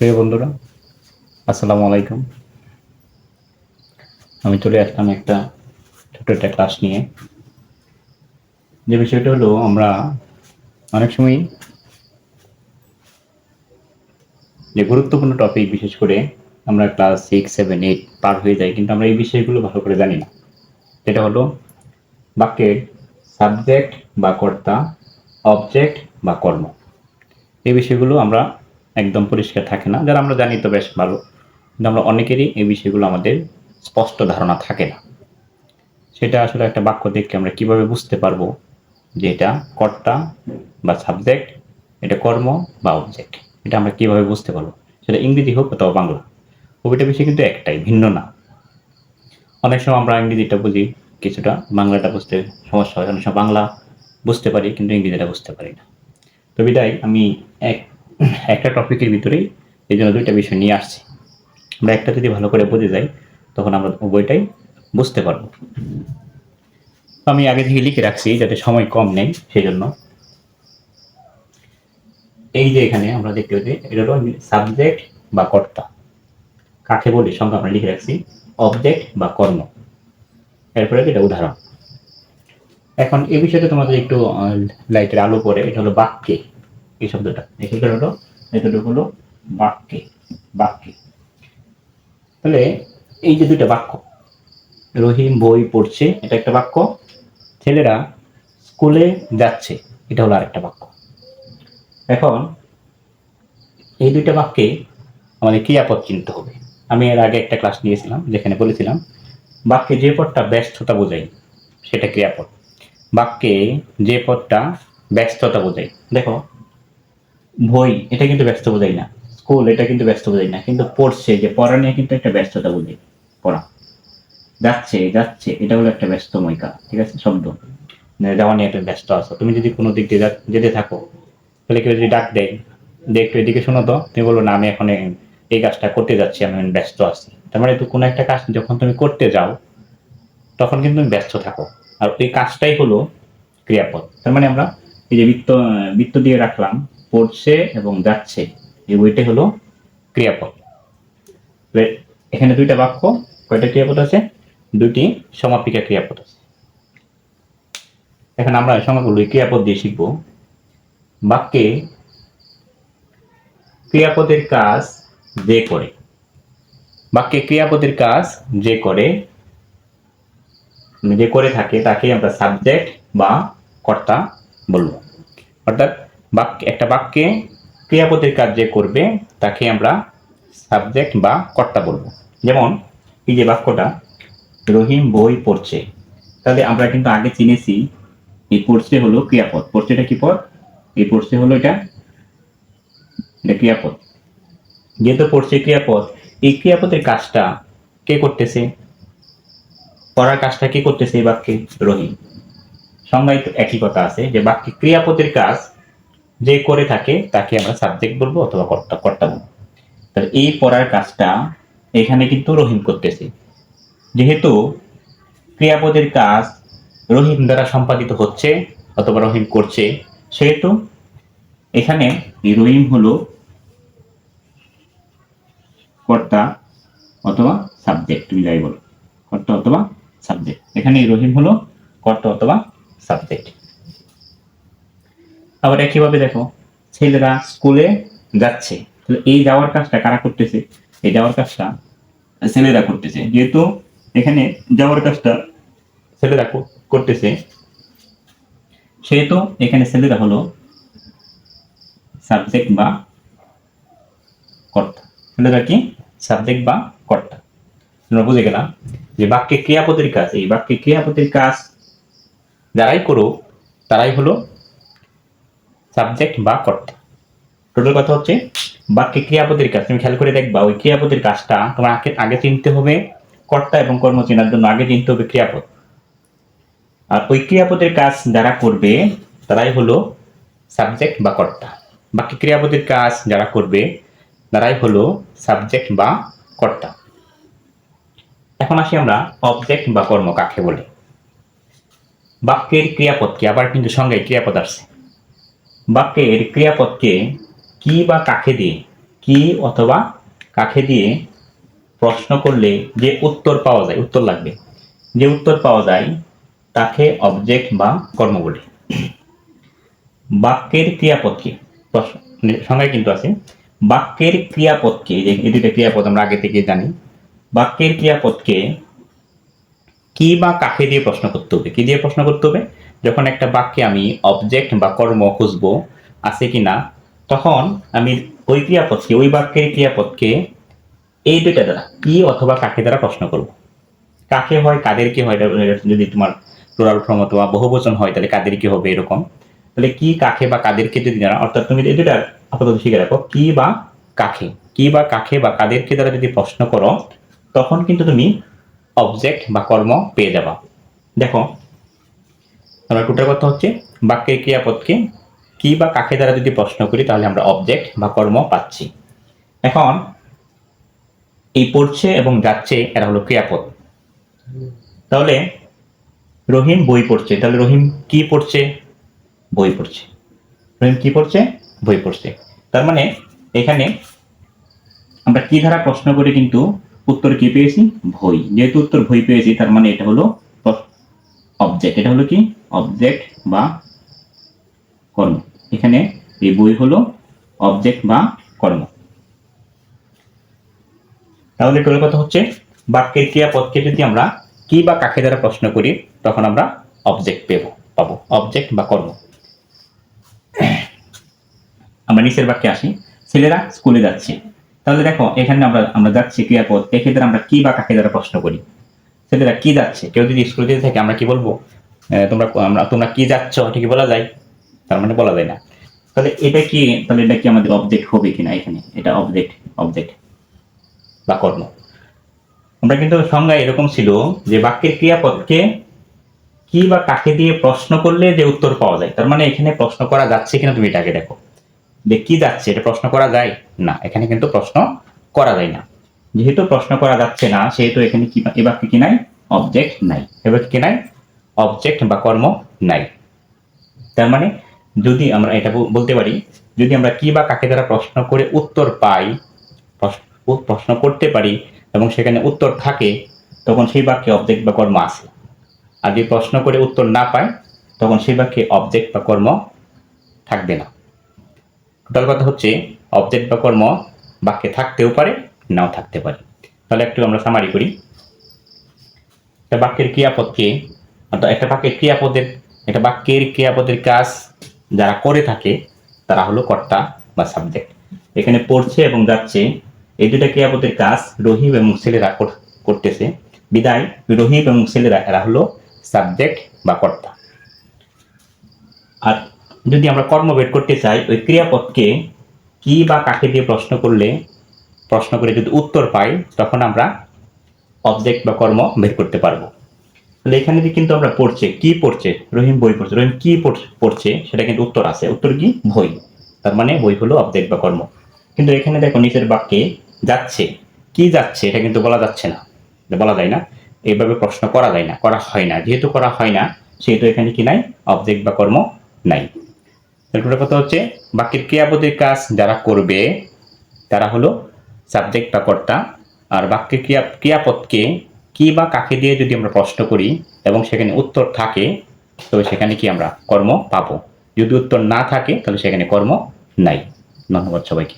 প্রিয় বন্ধুরা, আসসালামু আলাইকুম। আমি চলে আসলাম একটা ছোট একটা ক্লাস নিয়ে। যে বিষয়টা হলো, আমরা অনেক সময় যে গুরুত্বপূর্ণ টপিক বিশেষ করে আমরা ক্লাস সিক্স সেভেন এইট পার হয়ে যাই, কিন্তু আমরা এই বিষয়গুলো ভালো করে জানি না। যেটা হলো, বাক্যের সাবজেক্ট বা কর্তা অবজেক্ট বা কর্ম। এই বিষয়গুলো আমরা একদম পরিষ্কার থাকে না। যারা আমরা জানি তো বেশ ভালো। কিন্তু আমরা অনেকেরই এই বিষয়গুলো আমাদের স্পষ্ট ধারণা থাকে না। সেটা আসলে একটা বাক্য দেখে আমরা কীভাবে বুঝতে পারব যে এটা কর্তা বা সাবজেক্ট এটা কর্ম বা অবজেক্ট এটা আমরা কীভাবে বুঝতে পারব? সেটা ইংরেজি হোক অথবা বাংলা। কবিটা বিষয় কিন্তু একটাই, ভিন্ন না। অনেক সময় আমরা ইংরেজিটা বুঝি, কিছুটা বাংলাটা বুঝতে সমস্যা হয়। অনেক সময় বাংলা বুঝতে পারি, কিন্তু ইংরেজিটা বুঝতে পারি না। তো বিদায়, আমি এক একটা টপিকের ভিতরেই এই জন্য দুইটা বিষয় নিয়ে আসছি। আমরা একটা যদি ভালো করে বুঝে যাই, তখন আমরা উভয়টাই বুঝতে পারব। আমি আগে থেকে লিখে রাখছি যাতে সময় কম নেই সেই জন্য এই যে এখানে আমরা দেখতে পাচ্ছি, এটা হলো সাবজেক্ট বা কর্তা। কাকে বলি, সংখ্যা আমরা লিখে রাখছি অবজেক্ট বা কর্ম। এরপরে এটা উদাহরণ। এখন এই বিষয়টা তোমাদের একটু লাইটের আলো পরে এটা হলো বাক্যে। এই শব্দটা। শব্দটা হলো এতটুকু হলো বাক্যে বাক্যে। তাহলে এই যে দুইটা বাক্য, রহিম বই পড়ছে, এটা একটা বাক্য। ছেলেরা স্কুলে যাচ্ছে, এটা হলো আরেকটা বাক্য। এখন এই দুইটা বাক্যে আমাদের ক্রিয়াপদ চিনতে হবে? আমি এর আগে একটা ক্লাস নিয়েছিলাম, যেখানে বলেছিলাম, বাক্যে যে পদটা ব্যস্ততা বোঝায়, সেটা ক্রিয়াপদ। বাক্যে যে পদটা ব্যস্ততা বোঝায়। দেখো বই, এটা কিন্তু ব্যস্ত বোঝাই না। স্কুল এটা কিন্তু ব্যস্ত বোঝাই না। কিন্তু পড়ছে যে পড়া নিয়ে কিন্তু একটা ব্যস্ততা বোঝাই পড়া। যাচ্ছে যাচ্ছে, এটা হলো একটা ব্যস্তময় কাজ ঠিক আছে? শব্দ। মানে যাওয়া নিয়ে একটা ব্যস্ত আছো। তুমি যদি কোনো দিক দিয়ে যেতে থাকো, তাহলে কেউ যদি ডাক দেয় যে একটু এদিকে শোনো তো, তুমি বলল না, আমি এখন এই- এই কাজটা করতে যাচ্ছি, আমি ব্যস্ত আছি। তার মানে কোনো একটা কাজ যখন তুমি করতে যাও, তখন কিন্তু তুমি ব্যস্ত থাকো। আর ওই কাজটাই হলো ক্রিয়াপদ। তার মানে আমরা এই যে বৃত্ত বৃত্ত দিয়ে রাখলাম, পড়ছে এবং যাচ্ছে। এই ওইটা হলো ক্রিয়াপদ। এখানে দুইটা বাক্য, কয়টা ক্রিয়াপদ আছে? দুইটি সমাপিকা ক্রিয়াপদ আছে। এখন আমরা সমাগুলো ক্রিয়াপদ দিয়ে শিখব। বাক্যে ক্রিয়াপদের কাজ যে করে। বাক্যে ক্রিয়াপদের কাজ যে করে মানে যে করে থাকে তাকে আমরা সাবজেক্ট বা কর্তা বলব। অর্থাৎ বাক্য একটা বাক্যে ক্রিয়াপদের কাজ যে করবে, তাকে আমরা সাবজেক্ট বা কর্তা বলব। যেমন, এই যে বাক্যটা, রহিম বই পড়ছে। তাহলে আমরা কিন্তু আগে চিনেছি, এই পড়ছে হলো ক্রিয়াপদ। পড়ছেটা কি পদ? এই পড়ছে হলো এটা এটা ক্রিয়াপদ। যেহেতু পড়ছে ক্রিয়াপদ, এই ক্রিয়াপদের কাজটা কে করতেছে? পড়ার কাজটা কে করতেছে এই বাক্যে? রহিম। সংজ্ঞায় একই কথা আছে যে বাক্যে ক্রিয়াপদের কাজ যে করে থাকে, তাকে আমরা সাবজেক্ট বলব অথবা কর্তা কর্তা বলব। তাহলে এই পড়ার কাজটা এখানে কিন্তু রহিম করতেছে। যেহেতু ক্রিয়াপদের কাজ রহিম দ্বারা সম্পাদিত হচ্ছে অথবা রহিম করছে, সেহেতু এখানে রহিম হলো কর্তা অথবা সাবজেক্ট তুমি যাই বলো। কর্তা অথবা সাবজেক্ট এখানে রহিম হলো কর্তা অথবা সাবজেক্ট আবার একইভাবে দেখো, ছেলেরা স্কুলে যাচ্ছে। তাহলে এই যাওয়ার কাজটা কারা করতেছে? এই যাওয়ার কাজটা ছেলেরা করতেছে। যেহেতু এখানে যাওয়ার কাজটা ছেলেরা করতেছে, সেহেতু এখানে ছেলেরা হলো সাবজেক্ট বা কর্তা। ছেলেরা কি? সাবজেক্ট বা কর্তা। আমরা বুঝে গেলাম যে বাক্যে ক্রিয়াপদের কাজ, এই বাক্যে ক্রিয়াপদের কাজ যারাই করো তারাই হলো সাবজেক্ট বা কর্তা। টোটাল কথা হচ্ছে, বাক্যে ক্রিয়াপদের কাজ। তুমি খেয়াল করে দেখবা, ওই ক্রিয়াপদের কাজটা তোমার আগে আগে চিনতে হবে কর্তা এবং কর্ম চেনার জন্য, আগে চিনতে হবে ক্রিয়াপদ। আর ওই ক্রিয়াপদের কাজ যারা করবে, তারাই হলো সাবজেক্ট বা কর্তা। বাকি ক্রিয়াপদের কাজ যারা করবে, তারাই হলো সাবজেক্ট বা কর্তা। এখন আসি আমরা অবজেক্ট বা কর্ম কাকে বলে। বাক্যের ক্রিয়াপদকে আবার কিন্তু সঙ্গে ক্রিয়াপদ আসছে। বাক্যের ক্রিয়াপদকে কি বা কাকে দিয়ে, কি অথবা কাকে দিয়ে প্রশ্ন করলে যে উত্তর পাওয়া যায়, উত্তর লাগবে। যে উত্তর পাওয়া যায়, তাকে অবজেক্ট বা কর্ম বলে। বাক্যের ক্রিয়াপদকে প্রশ্ন- সংজ্ঞায় কিন্তু আছে। বাক্যের ক্রিয়াপদকে যে এই ক্রিয়াপদ আমরা আগে থেকে জানি। বাক্যের ক্রিয়াপদকে কি বা কাকে দিয়ে প্রশ্ন করতে হবে? কি দিয়ে প্রশ্ন করতে হবে? যখন একটা বাক্যে আমি অবজেক্ট বা কর্ম খুঁজবো, আছে কি না, তখন আমি ওই ক্রিয়াপদকে, ওই বাক্যের ক্রিয়াপদকে এই দুইটা দ্বারা, কি অথবা কাকে দ্বারা প্রশ্ন করব? কাকে হয়, কাদের কি হয় যদি তোমার প্লুরাল ফর্ম অথবা বহুবচন হয়, তাহলে কাদের কি হবে এরকম? তাহলে কি, কাকে বা কাদেরকে যদি জানা অর্থাৎ তুমি এই দুইটা আপাতত শিখে রাখো, কি বা কাকে, কি বা কাকে বা কাদেরকে দ্বারা যদি প্রশ্ন করো, তখন কিন্তু তুমি অবজেক্ট বা কর্ম পেয়ে যাবা। দেখো, আমরা টোটাল কথা হচ্ছে বাক্যের ক্রিয়াপদকে কি বা কাকে দ্বারা যদি প্রশ্ন করি, তাহলে আমরা অবজেক্ট বা কর্ম পাচ্ছি। এখন, এই পড়ছে এবং যাচ্ছে, এরা হলো ক্রিয়াপদ। তাহলে, রহিম বই পড়ছে। তাহলে রহিম কি পড়ছে? বই পড়ছে। রহিম কি পড়ছে? বই পড়ছে। তার মানে এখানে আমরা কি ধারা প্রশ্ন করি কিন্তু উত্তর কি পেয়েছি? বই যেহেতু উত্তর বই পেয়েছি, তার মানে এটা হলো অবজেক্ট এটা হলো কি? অবজেক্ট বা কর্ম। এখানে এই বই হলো অবজেক্ট বা কর্ম। তাহলে টোটাল কথা হচ্ছে, বাক্যের ক্রিয়াপদকে যদি আমরা কি বা কাকে দ্বারা প্রশ্ন করি, তখন আমরা অবজেক্ট পেব, পাবো। অবজেক্ট বা কর্ম। আমরা নিচের বাক্যে আসি। ছেলেরা স্কুলে যাচ্ছে। তাহলে দেখো, এখানে আমরা আমরা যাচ্ছি ক্রিয়াপদ। এক্ষেত্রে আমরা কি বা কাকে দ্বারা প্রশ্ন করি? ছেলেরা কি যাচ্ছে? কেউ যদি স্কুল যেতে থাকে, আমরা কি বলব? তোমরা, আমরা, তোমরা কি যাচ্ছ? এটা বলা যায়। তার মানে বলা যায় না। তাহলে এটা কি, তাহলে এটা কি আমাদের অবজেক্ট হবে কিনা এখানে? এটা অবজেক্ট অবজেক্ট বা কর্ম। আমরা কিন্তু সংজ্ঞা এরকম ছিল যে বাক্যের ক্রিয়াপদকে কি বা কাকে দিয়ে প্রশ্ন করলে যে উত্তর পাওয়া যায়। তার মানে এখানে প্রশ্ন করা যাচ্ছে কিনা তুমি এটাকে দেখো। যে কি যাচ্ছে, এটা প্রশ্ন করা যায়? না, এখানে কিন্তু প্রশ্ন করা যায় না। যেহেতু প্রশ্ন করা যাচ্ছে না, সেহেতু এখানে কি এ বাক্যে কি নাই? অবজেক্ট নাই। এবার কি নাই? অবজেক্ট বা কর্ম নাই। তার মানে যদি আমরা এটা বলতে পারি, যদি আমরা কি বা কাকে দ্বারা প্রশ্ন করে উত্তর পাই, প্রশ্ন- প্রশ্ন করতে পারি, এবং সেখানে উত্তর থাকে, তখন সেই বাক্যে অবজেক্ট বা কর্ম আছে। আর যদি প্রশ্ন করে উত্তর না পায়, তখন সেই বাক্যে অবজেক্ট বা কর্ম থাকবে না। টোটাল কথা হচ্ছে, অবজেক্ট বা কর্ম বাক্যে থাকতেও পারে, নাও থাকতে পারে। তাহলে একটু আমরা সামারি করি। একটা বাক্যের ক্রিয়াপদকে একটা বাক্যের ক্রিয়াপদের, একটা বাক্যের ক্রিয়াপদের কাজ যারা করে থাকে, তারা হলো কর্তা বা সাবজেক্ট এখানে পড়ছে এবং যাচ্ছে, এই দুটা ক্রিয়াপদের কাজ রহিম এবং ছেলেরা করতেছে। বিদায়, রহিম এবং ছেলেরা, এরা হলো সাবজেক্ট বা কর্তা। আর যদি আমরা কর্ম বের করতে চাই, ওই ক্রিয়াপদকে কি বা কাকে দিয়ে প্রশ্ন করলে, প্রশ্ন করে যদি উত্তর পাই, তখন আমরা অবজেক্ট বা কর্ম বের করতে পারব। তাহলে এখানে যে কিন্তু আমরা পড়ছে, কি পড়ছে, রহিম বই পড়ছে, রহিম কি পড়- পড়ছে, সেটা কিন্তু উত্তর আছে। উত্তর কি? বই। তার মানে বই হলো অবজেক্ট বা কর্ম। কিন্তু এখানে দেখো নিচের বাক্যে যাচ্ছে। কি যাচ্ছে, এটা কিন্তু বলা যাচ্ছে না। বলা যায় না। এইভাবে প্রশ্ন করা যায় না, করা হয় না। যেহেতু করা হয় না, সেহেতু এখানে কি নাই? অবজেক্ট বা কর্ম নাই। তারপরে কথা হচ্ছে? বাক্যের ক্রিয়াপদের কাজ যারা করবে, তারা হলো সাবজেক্ট বা কর্তা। আর বাক্যের ক্রিয়া, ক্রিয়াপদকে কি বা কাকে দিয়ে যদি আমরা প্রশ্ন করি এবং সেখানে উত্তর থাকে, তবে সেখানে কি আমরা কর্ম পাবো? যদি উত্তর না থাকে, তাহলে সেখানে কর্ম নাই। ধন্যবাদ সবাইকে।